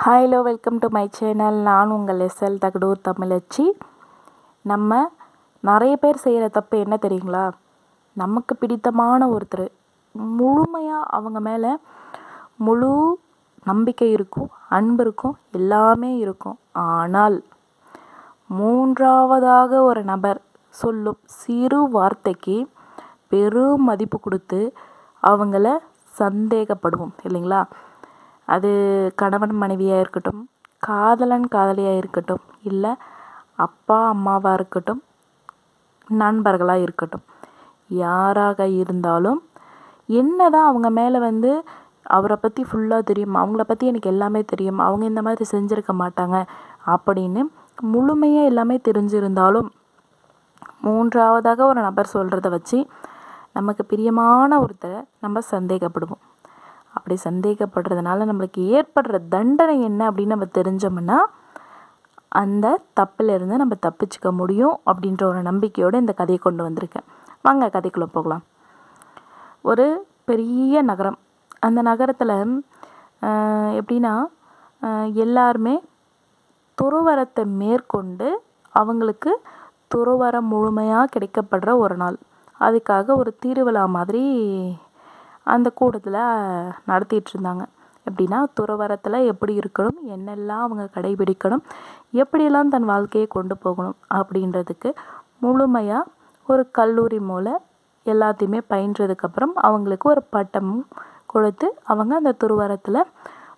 Hi hello welcome to my channel நான் உங்கள் SL Thagadur தமிழச்சி. நம்ம நிறைய பேர் செய்கிற தப்பு என்ன தெரியுங்களா? நமக்கு பிடித்தமான ஒருத்தர். முழுமையாக அவங்க மேலே முழு நம்பிக்கை இருக்கும் அன்பு இருக்கும் எல்லாமே இருக்கும். ஆனால் மூன்றாவதாக ஒரு நபர் சொல்லும் சிறு வார்த்தைக்கு பெரும் மதிப்பு கொடுத்து அவங்கள சந்தேகப்படுவோம் இல்லைங்களா? அது கணவன் மனைவியாக இருக்கட்டும் காதலன் காதலியாக இருக்கட்டும் இல்லை அப்பா அம்மாவாக இருக்கட்டும் நண்பர்களாக இருக்கட்டும். யாராக இருந்தாலும் என்ன தான் அவங்க மேலே வந்து அவரை பற்றி ஃபுல்லாக தெரியும் அவங்கள பற்றி எனக்கு எல்லாமே தெரியும் அவங்க இந்த மாதிரி செஞ்சுருக்க மாட்டாங்க அப்படின்னு முழுமையாக எல்லாமே தெரிஞ்சிருந்தாலும் மூன்றாவதாக ஒரு நபர் சொல்கிறத வச்சு நமக்கு பிரியமான ஒருத்தரை நம்ம சந்தேகப்படுவோம். அப்படி சந்தேகப்படுறதுனால நம்மளுக்கு ஏற்படுற தண்டனை என்ன அப்படின்னு நம்ம தெரிஞ்சோம்னா அந்த தப்பிலிருந்து நம்ம தப்பிச்சுக்க முடியும் அப்படின்ற ஒரு நம்பிக்கையோடு இந்த கதையை கொண்டு வந்திருக்கேன். வாங்க கதைக்குள்ளே போகலாம். ஒரு பெரிய நகரம். அந்த நகரத்தில் எப்படின்னா எல்லாருமே துறவரத்தை மேற்கொண்டு அவங்களுக்கு துறவரம் முழுமையாக கிடைக்கப்படுற ஒரு நாள். அதுக்காக ஒரு திருவிழா மாதிரி அந்த கூட்டத்தில் நடத்திட்டு இருந்தாங்க எப்படின்னா துறவரத்தில் எப்படி இருக்கணும் என்னெல்லாம் அவங்க கடைபிடிக்கணும் எப்படியெல்லாம் தன் வாழ்க்கையை கொண்டு போகணும் அப்படின்றதுக்கு முழுமையாக ஒரு கல்லூரி மூலம் எல்லாத்தையுமே பயின்றதுக்கப்புறம் அவங்களுக்கு ஒரு பட்டமும் கொடுத்து அவங்க அந்த துருவரத்தில்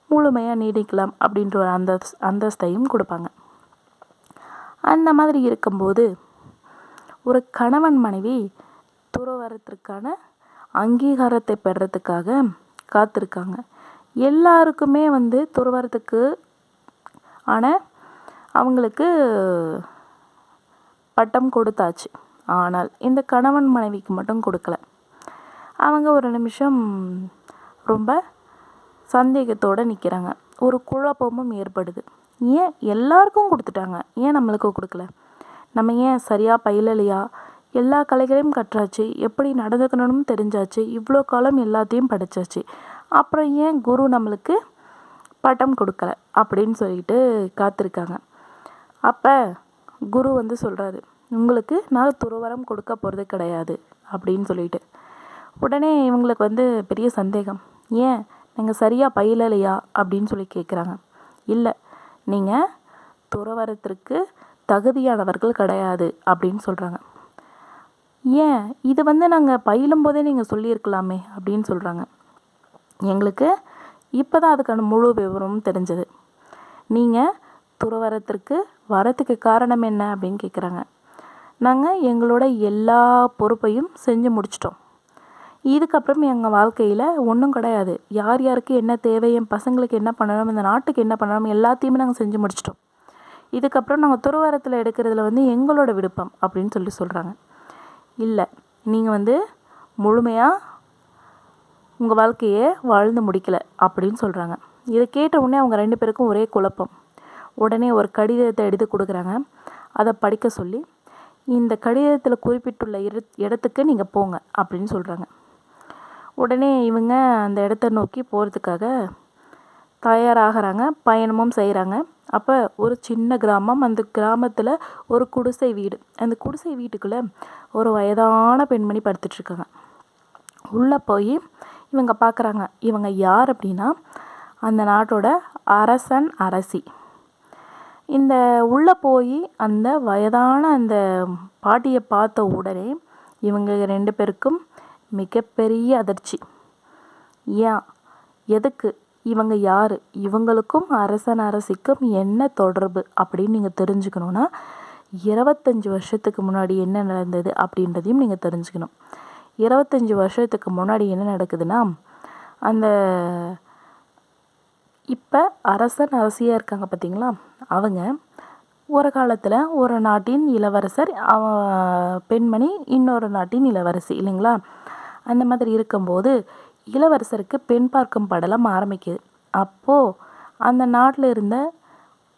முழுமையாக நீடிக்கலாம் அப்படின்ற ஒரு அந்த அந்தஸ்தையும் கொடுப்பாங்க. அந்த மாதிரி இருக்கும்போது ஒரு கணவன் மனைவி துறவரத்திற்கான அங்கீகாரத்தை பெறத்துக்காக காத்திருக்காங்க. எல்லாருக்குமே வந்து துறவரத்துக்கு ஆனால் அவங்களுக்கு பட்டம் கொடுத்தாச்சு. ஆனால் இந்த கணவன் மனைவிக்கு மட்டும் கொடுக்கல. அவங்க ஒரு நிமிஷம் ரொம்ப சந்தேகத்தோடு நிற்கிறாங்க ஒரு குழப்பமும் ஏற்படுது. ஏன் எல்லாருக்கும் கொடுத்துட்டாங்க? ஏன் நம்மளுக்கு கொடுக்கல? நம்ம ஏன் சரியாக பயிலலையா? எல்லா கலைகளையும் கற்றாச்சு. எப்படி நடந்துக்கணும்னு தெரிஞ்சாச்சு. இவ்வளோ காலம் எல்லாத்தையும் படித்தாச்சு அப்புறம் ஏன் குரு நம்மளுக்கு பட்டம் கொடுக்கல? அப்படின்னு சொல்லிட்டு காத்திருக்காங்க. அப்போ குரு வந்து சொல்கிறாரு உங்களுக்கு நான் துறவரம் கொடுக்க போகிறது கிடையாது அப்படின்னு சொல்லிட்டு. உடனே இவங்களுக்கு வந்து பெரிய சந்தேகம். ஏன்? நீங்கள் சரியாக பயிலலையா? அப்படின்னு சொல்லி கேட்குறாங்க இல்லை நீங்கள் துறவரத்திற்கு தகுதியானவர்கள் கிடையாது அப்படின்னு சொல்கிறாங்க ஏன்? இது வந்து நாங்கள் பயிலும் போதே நீங்கள் சொல்லியிருக்கலாமே அப்படின்னு சொல்கிறாங்க எங்களுக்கு இப்போ தான் அதுக்கான முழு விவரமும் தெரிஞ்சது. நீங்கள் துறவரத்திற்கு வரத்துக்கு காரணம் என்ன அப்படின்னு கேட்குறாங்க நாங்கள் எங்களோட எல்லா பொறுப்பையும் செஞ்சு முடிச்சிட்டோம். இதுக்கப்புறம் எங்கள் வாழ்க்கையில் ஒன்றும் கிடையாது. யார் யாருக்கு என்ன தேவை என் பசங்களுக்கு என்ன பண்ணணும் இந்த நாட்டுக்கு என்ன பண்ணணும் எல்லாத்தையுமே நாங்கள் செஞ்சு முடிச்சிட்டோம். இதுக்கப்புறம் நாங்கள் துறவரத்தில் எடுக்கிறதுல வந்து எங்களோட விருப்பம் அப்படின்னு சொல்லி சொல்கிறாங்க இல்லை. நீங்கள் வந்து முழுமையாக உங்கள் வாழ்க்கையை வாழ்ந்து முடிக்கலை அப்படின்னு சொல்கிறாங்க இதை கேட்ட உடனே அவங்க ரெண்டு பேருக்கும் ஒரே குழப்பம். உடனே ஒரு கடிதத்தை எடுத்து கொடுக்குறாங்க. அதை படிக்க சொல்லி இந்த கடிதத்தில் குறிப்பிட்டுள்ள இரு இடத்துக்கு நீங்கள் போங்க அப்படின்னு சொல்கிறாங்க உடனே இவங்க அந்த இடத்த நோக்கி போகிறதுக்காக தயாராகிறாங்க பயணமும் செய்கிறாங்க அப்போ ஒரு சின்ன கிராமம் அந்த கிராமத்தில் ஒரு குடிசை வீடு. அந்த குடிசை வீட்டுக்குள்ளே ஒரு வயதான பெண்மணி படுத்துட்ருக்காங்க. உள்ளே போய் இவங்க பார்க்குறாங்க இவங்க யார் அப்படின்னா அந்த நாட்டோட அரசன் அரசி. இந்த உள்ளே போய் அந்த வயதான அந்த பாட்டியை பார்த்த உடனே இவங்க ரெண்டு பேருக்கும் மிகப்பெரிய அதிர்ச்சி. ஏன்? எதுக்கு? இவங்க யார்? இவங்களுக்கும் அரசன் அரசிக்கும் என்ன தொடர்பு அப்படின்னு நீங்கள் தெரிஞ்சுக்கணுன்னா இருபத்தஞ்சி வருஷத்துக்கு முன்னாடி என்ன நடந்தது அப்படின்றதையும் நீங்கள் தெரிஞ்சுக்கணும். இருபத்தஞ்சி வருஷத்துக்கு முன்னாடி என்ன நடக்குதுன்னா அந்த இப்போ அரசன் அரசியாக இருக்காங்க பார்த்தீங்களா அவங்க ஒரு காலத்தில் ஒரு நாட்டின் இளவரசர் அவ பெண்மணி இன்னொரு நாட்டின் இளவரசி இல்லைங்களா? அந்த மாதிரி இருக்கும்போது இளவரசருக்கு பெண் பார்க்கும் படலம் ஆரம்பிக்குது. அப்போது அந்த நாட்டில் இருந்த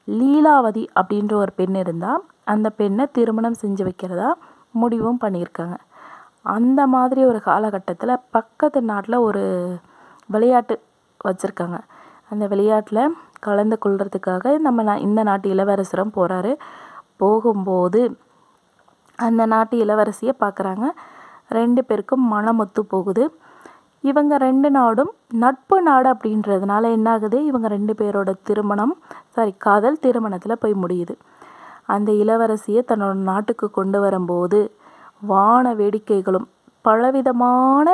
லீலாவதி அப்படின்ற ஒரு பெண் இருந்தால் அந்த பெண்ணை திருமணம் செஞ்சு வைக்கிறதா முடிவும் பண்ணியிருக்காங்க. அந்த மாதிரி ஒரு காலகட்டத்தில் பக்கத்து நாட்டில் ஒரு விளையாட்டு வச்சுருக்காங்க. அந்த விளையாட்டில் கலந்து கொள்கிறதுக்காக நம்ம இந்த நாட்டு இளவரசரும் போகிறாரு போகும்போது அந்த நாட்டு இளவரசியை பார்க்குறாங்க ரெண்டு பேருக்கும் மனம் ஒத்து போகுது. இவங்க ரெண்டு நாடும் நட்பு நாடு அப்படின்றதுனால என்ன ஆகுது இவங்க ரெண்டு பேரோட திருமணம் சாரி காதல் திருமணத்தில் போய் முடியுது. அந்த இளவரசியை தன்னோட நாட்டுக்கு கொண்டு வரும்போது வான வேடிக்கைகளும் பலவிதமான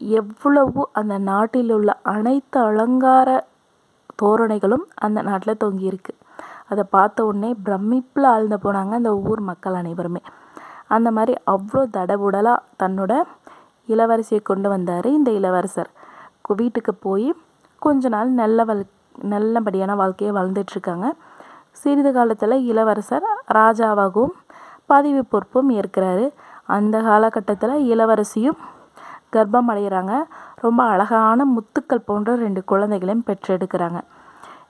எவ்வளவு அந்த நாட்டில் உள்ள அனைத்து அலங்கார தோரணைகளும் அந்த நாட்டில் தொங்கியிருக்கு. அதை பார்த்த உடனே பிரமிப்பில் ஆழ்ந்து போனாங்க அந்த ஊர் மக்கள் அனைவருமே. அந்த மாதிரி அவ்வளோ தடபுடலாக தன்னோட இளவரசியை கொண்டு வந்தார் இந்த இளவரசர். வீட்டுக்கு போய் கொஞ்ச நாள் நல்ல வல் நல்லபடியான வாழ்க்கையை வாழ்ந்துட்டுருக்காங்க சிறிது காலத்தில் இளவரசர் ராஜாவாகவும் பதவி பொறுப்பும் ஏற்கிறாரு. அந்த காலகட்டத்தில் இளவரசியும் கர்ப்பம் அடைகிறாங்க ரொம்ப அழகான முத்துக்கள் போன்ற ரெண்டு குழந்தைகளையும் பெற்றெடுக்கிறாங்க.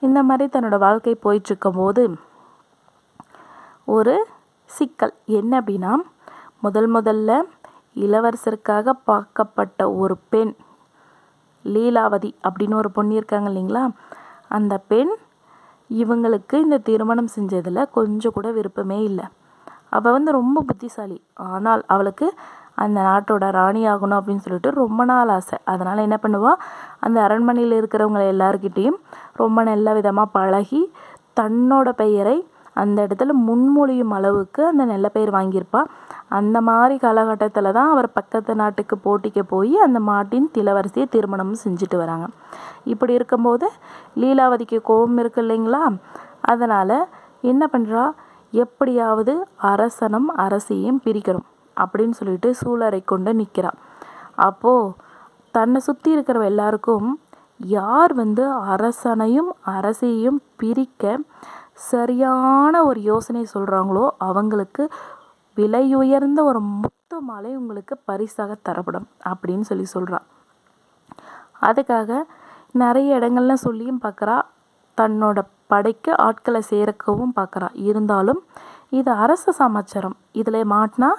இந்த மாதிரி தன்னோட வாழ்க்கை போயிட்டுருக்கும்போது ஒரு சிக்கல். என்ன அப்படின்னா முதல் முதல்ல இளவரசருக்காக பார்க்கப்பட்ட ஒரு பெண் லீலாவதி அப்படின்னு ஒரு பொண்ணு இருக்காங்க இல்லைங்களா? அந்த பெண் இவங்களுக்கு இந்த திருமணம் செஞ்சதில் கொஞ்சம் கூட விருப்பமே இல்லை. அவள் வந்து ரொம்ப புத்திசாலி. ஆனால் அவளுக்கு அந்த நாட்டோட ராணி ஆகணும் அப்படின்னு சொல்லிட்டு ரொம்ப நாள் ஆசை. அதனால் என்ன பண்ணுவாள் அந்த அரண்மனையில் இருக்கிறவங்க எல்லாருக்கிட்டேயும் ரொம்ப நல்ல விதமாக பழகி தன்னோட பெயரை அந்த இடத்துல முன்மொழியும் அளவுக்கு அந்த நல்ல பெயர் வாங்கியிருப்பாள் அந்த மாதிரி காலகட்டத்தில் தான் அவர் பக்கத்து நாட்டுக்கு போட்டிக்கு போய் அந்த மாட்டின் இளவரசியை திருமணம் செஞ்சுட்டு வராங்க. இப்படி இருக்கும்போது லீலாவதிக்கு கோபம் இருக்கு இல்லைங்களா? அதனால் என்ன பண்ணுறா எப்படியாவது அரசனும் அரசியையும் பிரிக்கணும் அப்படின்னு சொல்லிட்டு சூழரை கொண்டு நிற்கிறான் அப்போது தன்னை சுற்றி இருக்கிறவ எல்லாருக்கும் யார் வந்து அரசனையும் அரசியையும் பிரிக்க சரியான ஒரு யோசனை சொல்கிறாங்களோ அவங்களுக்கு விலையுயர்ந்த ஒரு முத்து மாலை உங்களுக்கு பரிசாக தரப்படும் அப்படின்னு சொல்லி சொல்கிறான் அதுக்காக நிறைய இடங்கள்ல சொல்லியும் பார்க்குறா தன்னோட படைக்கு ஆட்களை சேர்க்கவும் பார்க்குறா இருந்தாலும் இது அரச சமாச்சாரம். இதில் மாட்டினா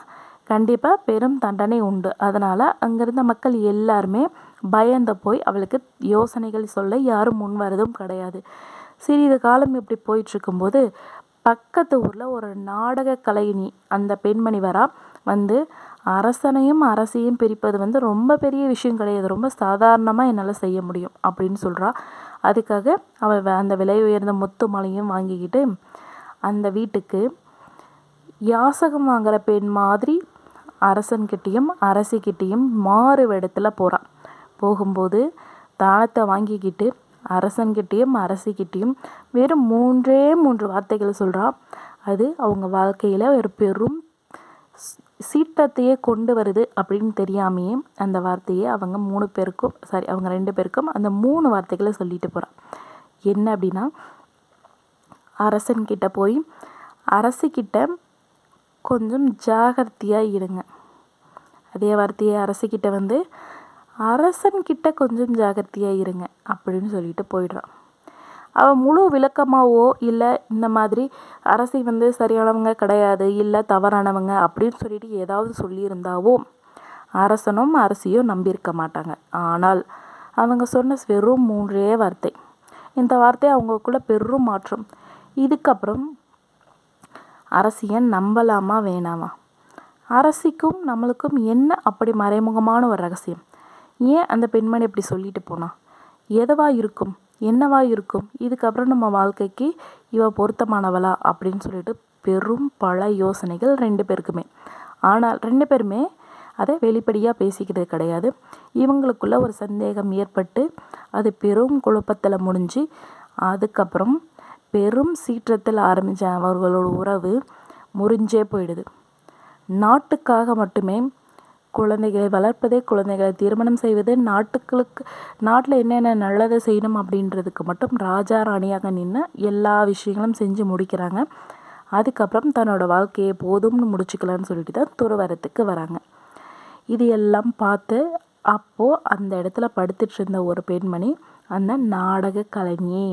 கண்டிப்பாக பெரும் தண்டனை உண்டு. அதனால் அங்கிருந்த மக்கள் எல்லாருமே பயந்து போய் அவளுக்கு யோசனைகள் சொல்ல யாரும் முன் வரதும் கிடையாது. சிறிது காலம் இப்படி போயிட்டுருக்கும்போது பக்கத்து ஊரில் ஒரு நாடக கலைஞி அந்த பெண்மணி வரா வந்து அரசனையும் அரசியும் பிரிப்பது வந்து ரொம்ப பெரிய விஷயம் கிடையாது. ரொம்ப சாதாரணமாக என்னால் செய்ய முடியும் அப்படின்னு சொல்கிறா அதுக்காக அவள் அந்த விலை உயர்ந்த முத்து மலையும் வாங்கிக்கிட்டு அந்த வீட்டுக்கு யாசகம் வாங்குற பெண் மாதிரி அரசன்கிட்டேயும் அரசிக்கிட்டேயும் மாறு வேடத்தில் போகிறான் போகும்போது தானத்தை வாங்கிக்கிட்டு அரசன்கிட்டேயும் அரசிக்கிட்டேயும் வெறும் மூன்றே மூன்று வார்த்தைகள் சொல்கிறா அது அவங்க வாழ்க்கையில் ஒரு பெரும் சீற்றத்தையே கொண்டு வருது அப்படின்னு தெரியாமையே அந்த வார்த்தையை அவங்க மூணு பேருக்கும் சாரி அவங்க ரெண்டு பேருக்கும் அந்த மூணு வார்த்தைகளை சொல்லிட்டு போகிறான் என்ன அப்படின்னா அரசன்கிட்ட போய் அரசிக்கிட்ட கொஞ்சம் ஜாகிரதையாக இருங்க. அதே வார்த்தையை அரசிக்கிட்ட வந்து அரசன்கிட்ட கொஞ்சம் ஜாகிரதையாக இருங்க அப்படின்னு சொல்லிட்டு போயிடுறான் அவள் முழு விளக்கமாகவோ இல்லை இந்த மாதிரி அரசி வந்து சரியானவங்க கிடையாது இல்லை தவறானவங்க அப்படின்னு சொல்லிட்டு ஏதாவது சொல்லியிருந்தாவோ அரசனும் அரசியும் நம்பியிருக்க மாட்டாங்க. ஆனால் அவங்க சொன்ன வெறும் மூன்றே வார்த்தை. இந்த வார்த்தை அவங்களுக்குள்ள பெரும் மாற்றம். இதுக்கப்புறம் அரசியன் நம்பலாமா வேணாமா? அரசிக்கும் நம்மளுக்கும் என்ன அப்படி மறைமுகமான ஒரு ரகசியம்? ஏன் அந்த பெண்மணி இப்படி சொல்லிட்டு போனா? எதவா இருக்கும்? என்னவா இருக்கும்? இதுக்கப்புறம் நம்ம வாழ்க்கைக்கு இவ பொருத்தமானவளா? அப்படின்னு சொல்லிட்டு பெரும் பல யோசனைகள் ரெண்டு பேருக்குமே. ஆனால் ரெண்டு பேருமே அதை வெளிப்படையாக பேசிக்கிறது கிடையாது. இவங்களுக்குள்ள ஒரு சந்தேகம் ஏற்பட்டு அது பெரும் குழப்பத்தில் முடிஞ்சு அதுக்கப்புறம் பெரும் சீற்றத்தில் ஆரம்பித்த அவர்களோட உறவு முறிஞ்சே போயிடுது. நாட்டுக்காக மட்டுமே குழந்தைகளை வளர்ப்பது குழந்தைகளை திருமணம் செய்வது நாட்டுக்களுக்கு நாட்டில் என்னென்ன நல்லதை செய்யணும் அப்படின்றதுக்கு மட்டும் ராஜா ராணியாக நின்று எல்லா விஷயங்களும் செஞ்சு முடிக்கிறாங்க. அதுக்கப்புறம் தன்னோட வாழ்க்கையை போதும்னு முடிச்சுக்கலான்னு சொல்லிட்டு தான் துறவரத்துக்கு வராங்க. இது எல்லாம் பார்த்து அப்போது அந்த இடத்துல படுத்துட்டு இருந்த ஒரு பெண்மணி அந்த நாடக கலைஞி.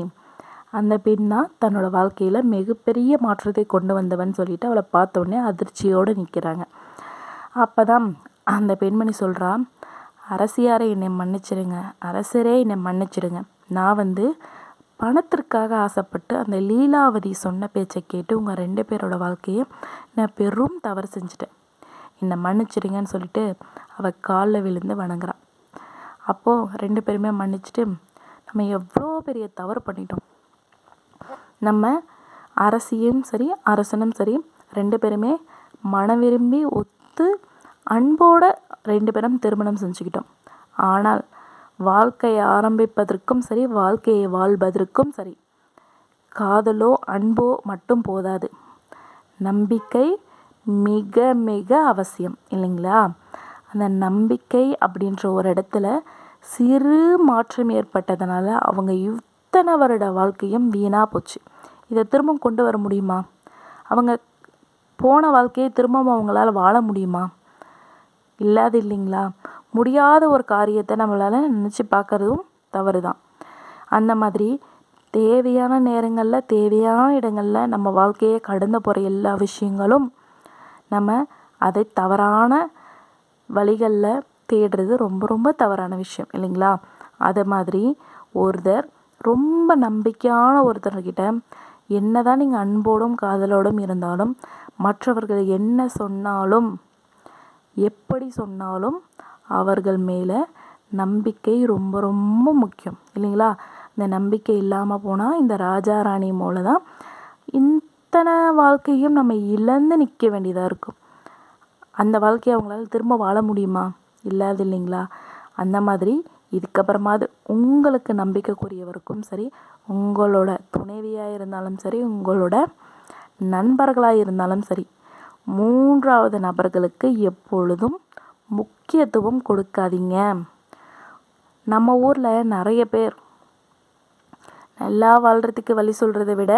அந்த பெண் தான் தன்னோட வாழ்க்கையில் மிகப்பெரிய மாற்றத்தை கொண்டு வந்தவன் சொல்லிட்டு அவளை பார்த்த உடனே அதிர்ச்சியோடு நிற்கிறாங்க அப்போ தான் அந்த பெண்மணி சொல்கிறா அரசியாரை என்னை மன்னிச்சிடுங்க அரசரே என்னை மன்னிச்சிடுங்க நான் வந்து பணத்திற்காக ஆசைப்பட்டு அந்த லீலாவதி சொன்ன பேச்சை கேட்டு உங்கள் ரெண்டு பேரோட வாழ்க்கையை நான் பெரும் தவறு செஞ்சுட்டேன். என்னை மன்னிச்சிடுங்கன்னு சொல்லிட்டு அவள் காலில் விழுந்து வணங்குறான் அப்போது ரெண்டு பேருமே மன்னிச்சுட்டு நம்ம எவ்வளோ பெரிய தவறு பண்ணிட்டோம். நம்ம அரசியும் சரி அரசனும் சரி ரெண்டு பேருமே மனம் விரும்பி ஒத்து அன்போட ரெண்டு பேரும் திருமணம் செஞ்சுக்கிட்டோம். ஆனால் வாழ்க்கையை ஆரம்பிப்பதற்கும் சரி வாழ்க்கையை வாழ்வதற்கும் சரி காதலோ அன்போ மட்டும் போதாது. நம்பிக்கை மிக மிக அவசியம் இல்லைங்களா? அந்த நம்பிக்கை அப்படின்ற ஒரு இடத்துல சிறு மாற்றம் ஏற்பட்டதுனால அவங்க இத்தனை வருட வாழ்க்கையும் வீணாக போச்சு. இதை திரும்ப கொண்டு வர முடியுமா? அவங்க போன வாழ்க்கையை திரும்பவும் அவங்களால வாழ முடியுமா? இல்லாது இல்லைங்களா முடியாத ஒரு காரியத்தை நம்மளால் நினச்சி பார்க்குறதும் தவறு தான் அந்த மாதிரி தேவையான நேரங்களில் தேவையான இடங்களில் நம்ம வாழ்க்கையை கடந்து போகிற எல்லா விஷயங்களும் நம்ம அதை தவறான வழிகளில் தேடுறது ரொம்ப ரொம்ப தவறான விஷயம் இல்லைங்களா? அது மாதிரி ஒருத்தர் ரொம்ப நம்பிக்கையான ஒருத்தர்கிட்ட என்ன தான் நீங்கள் அன்போடும் காதலோடும் இருந்தாலும் மற்றவர்கள் என்ன சொன்னாலும் எப்படி சொன்னாலும் அவர்கள் மேலே நம்பிக்கை ரொம்ப ரொம்ப முக்கியம். இல்லைங்களா? இந்த நம்பிக்கை இல்லாமல் போனால் இந்த ராஜா ராணி மூல தான் இத்தனை வாழ்க்கையும் நம்ம இழந்து நிற்க வேண்டியதாக இருக்கும். அந்த வாழ்க்கையை அவங்களால திரும்ப வாழ முடியுமா? இல்லாது இல்லைங்களா? அந்த மாதிரி இதுக்கப்புறமாவது உங்களுக்கு நம்பிக்கைக்குரியவருக்கும் சரி உங்களோட துணைவியாக இருந்தாலும் சரி உங்களோட நண்பர்களாக இருந்தாலும் சரி மூன்றாவது நபர்களுக்கு எப்பொழுதும் முக்கியத்துவம் கொடுக்காதீங்க. நம்ம ஊரில் நிறைய பேர் நல்லா வாழ்கிறதுக்கு வழி சொல்கிறத விட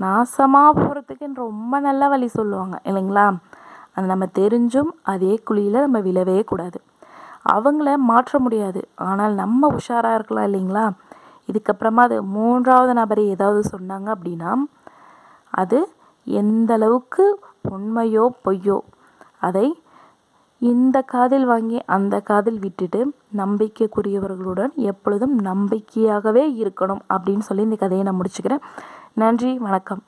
நாசமாக போகிறதுக்குன்னு ரொம்ப நல்லா வழி சொல்லுவாங்க இல்லைங்களா? அது நம்ம தெரிஞ்சும் அதே குழியில் நம்ம விழவே கூடாது. அவங்கள மாற்ற முடியாது. ஆனால் நம்ம உஷாராக இருக்கலாம் இல்லைங்களா? இதுக்கப்புறமா அது மூன்றாவது நபரை ஏதாவது சொன்னாங்க அப்படின்னா அது எந்த அளவுக்கு உண்மையோ பொய்யோ? அதை இந்த காதில் வாங்கி அந்த காதில் விட்டுட்டு நம்பிக்கைக்குரியவர்களுடன் எப்பொழுதும் நம்பிக்கையாகவே இருக்கணும் அப்படின்னு சொல்லி இந்த கதையை நான் முடிச்சுக்கிறேன். நன்றி வணக்கம்.